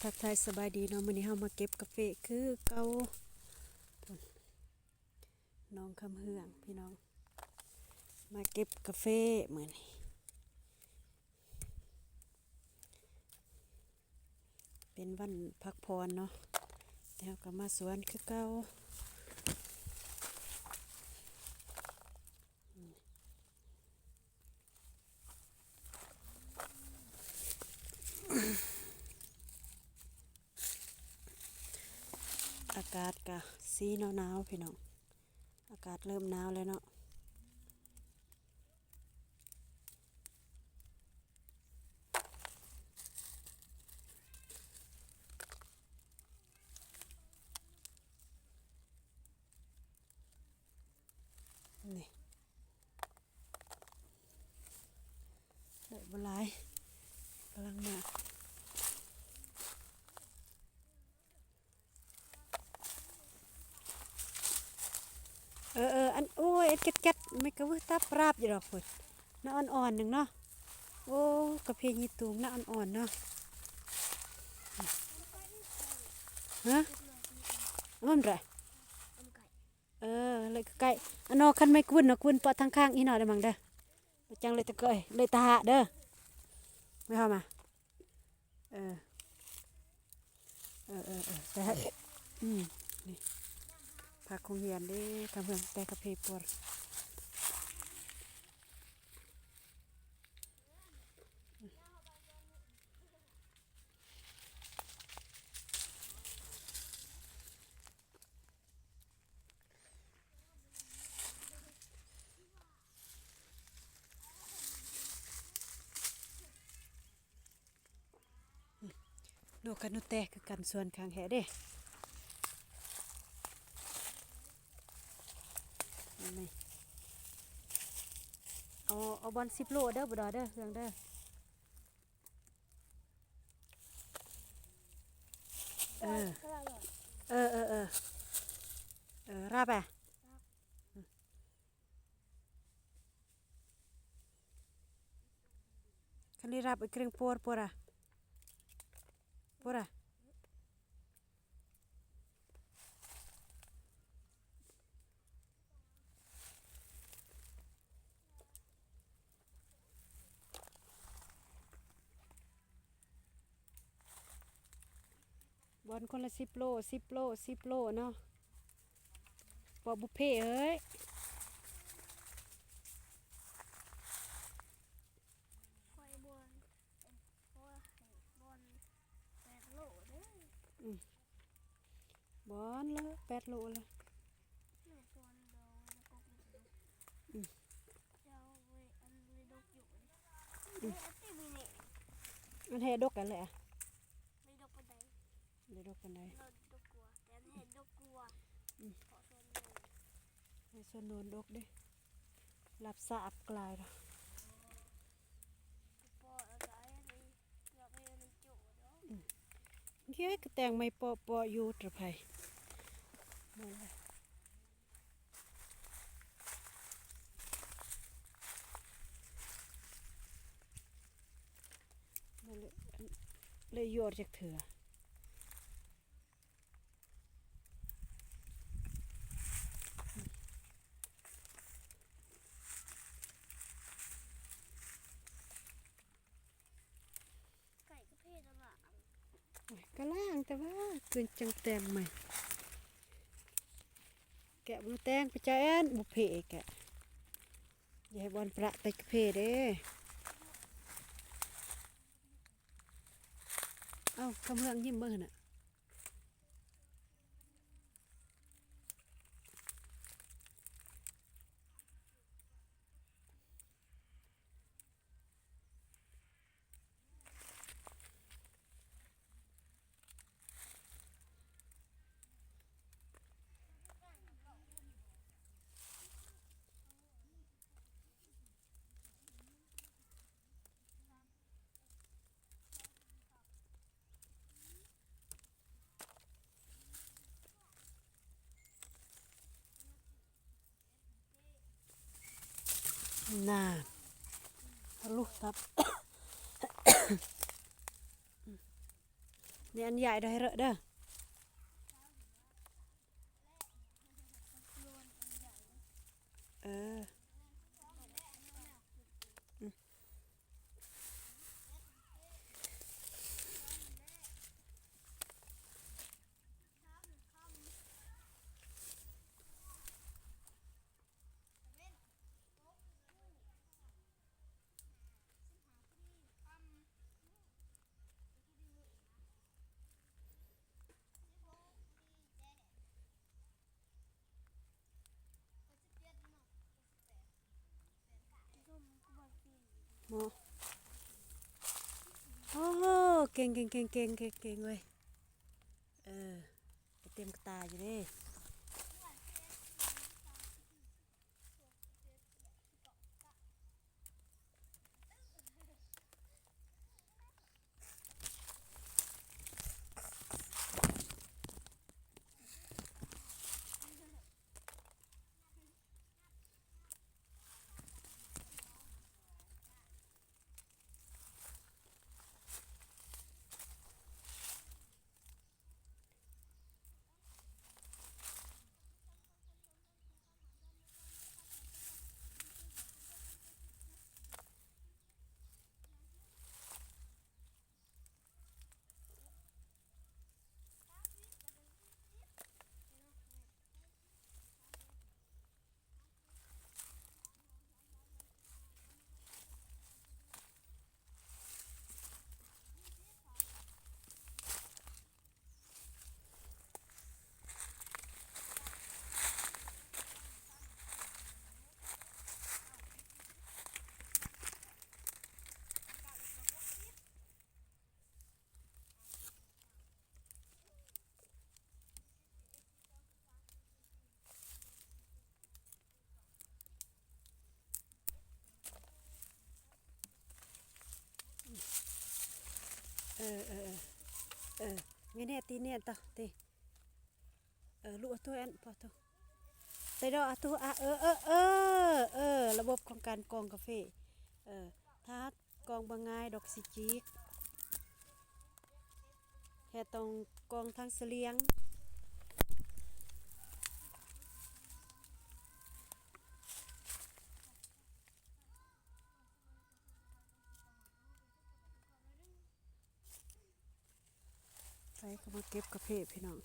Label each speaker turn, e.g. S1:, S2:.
S1: ทักทายสบายดีเนาะมื้อนี้เฮามาเก็บกาแฟคือเก่านน้องคำเฮืองพี่น้อง มาเก็บกาแฟมื้อนี้เป็นวันพักผ่อนเนาะแล้วก็มาสวนคือเก่า อากาศก็สีหนาวๆพี่น้อง อากาศเริ่มหนาวแล้วเนาะนี่ได้บหลายกำลังมา เออเอออันโอ้ยเอ็ดเก็ดเก็ดไม่กระวือตาปราบอยู่ดอกพุ่นน้าอ่อนๆหนึ่งเนาะโอ้กระเพยยีตูงน้าอ่อนๆเนาะฮะมันไรเออเลยใกล้อันนอคันไม่กวนเนาะกวนปอทางข้างอีหน่อยได้มั้งเด้อจังเลยตะเกยเลยตาหะเด้อไม่เข้ามาเออเออเออเออแต่อืมนี่ ผักคงเหียนด้กำเฮืองแต่กระเพปวดโนกันโนแตคือกันส่วนข้างแหเด้ นี่เอาเอาบอลสิบโลเด้อบ่ดอเด้อเฮืองเด้อเออเออเออเออเออราบอะคันนี้รับไอ้เครื่องปวดปวดอะปวดอะ อลคนละสิบโลสิบโลสิบโลเนาะปอบุฟเฟ่เอ้ย
S2: คอยบนเพราะว่าให้บนแปดโลเด้อบ
S1: อลเลยแปดโลเลย
S2: แม่ส่วนเราแล้วก็กุด
S1: อืม
S2: เจ้าเวยอันเลยดกอยู่เอ้ยอันที่มีเนี่ย
S1: มันเห็ดดกกันเลยอะ
S2: ไม่ดกปานใด
S1: เห็ ดดกกันได้
S2: เราดกกลัวแต่อันเห็นดกกลัวขอส่วนหนึ่ง
S1: ในส่วนโนนดกเด้รับสาบกลายแล้ว
S2: ปอแล้วก็ไอ้นี่เราไปเอาในโจ้เนาะ
S1: เฮ้ยกระแตงไม่ปอปออยู่ตระไพมาเลยมาเลยอันเลยโยดจากเถื่อ
S2: ก็ล่า
S1: งแต่ว่าเกินจังแตงใหม่ แกะบนแตงไปใจแอนบุเพแกะอย่าให้บอลประไปกระเพเด้เอ้าคำเฮืองยิ้มเบิ่งน่ะ น่าทะลุตับนี่อันใหญ่เด้อให้เรอเด้อเออ ม
S2: อ
S1: โอ้โหเก่งเก่งเก่งเก่งเก่งเก่งเว้ยเออเต็มตาอยู่เด้ ออเออเออเออไม่แน่ตีเนี่ยต่อตีเออลูกตัวอันพอตัวเตยดอกเอาตัวอะเออเออเออเออระบบของการกองกาแฟเออถ้ากองบางง่ายดอกสิจิกแค่ตรงกองทางเสลียง ใส่ก็มาเก็บกาแฟพี่น้อง